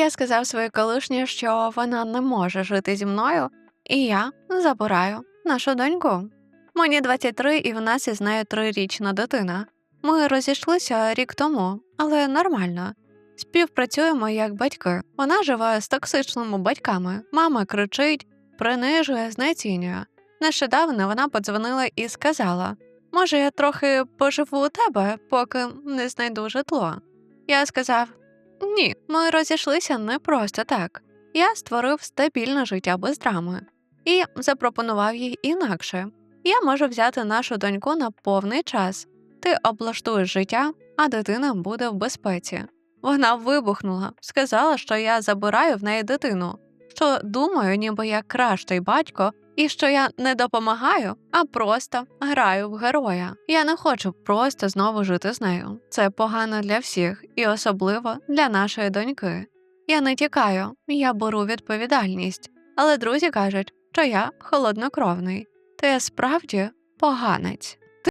Я сказав своїй колишній, що вона не може жити зі мною, і я забираю нашу доньку. Мені 23, і в нас із нею трирічна дитина. Ми розійшлися рік тому, але нормально. Співпрацюємо як батьки. Вона живе з токсичними батьками. Мама кричить, принижує, знецінює. Нещодавно вона подзвонила і сказала: Може, я трохи поживу у тебе, поки не знайду житло. Я сказав: Ні, ми розійшлися не просто так. Я створив стабільне життя без драми і запропонував їй інакше. Я можу взяти нашу доньку на повний час. Ти облаштуєш життя, а дитина буде в безпеці. Вона вибухнула, сказала, що я забираю в неї дитину, що думаю, ніби я кращий батько, і що я не допомагаю, а просто граю в героя. Я не хочу просто знову жити з нею. Це погано для всіх, і особливо для нашої доньки. Я не тікаю, я беру відповідальність, але друзі кажуть, що я холоднокровний, то я справді поганець.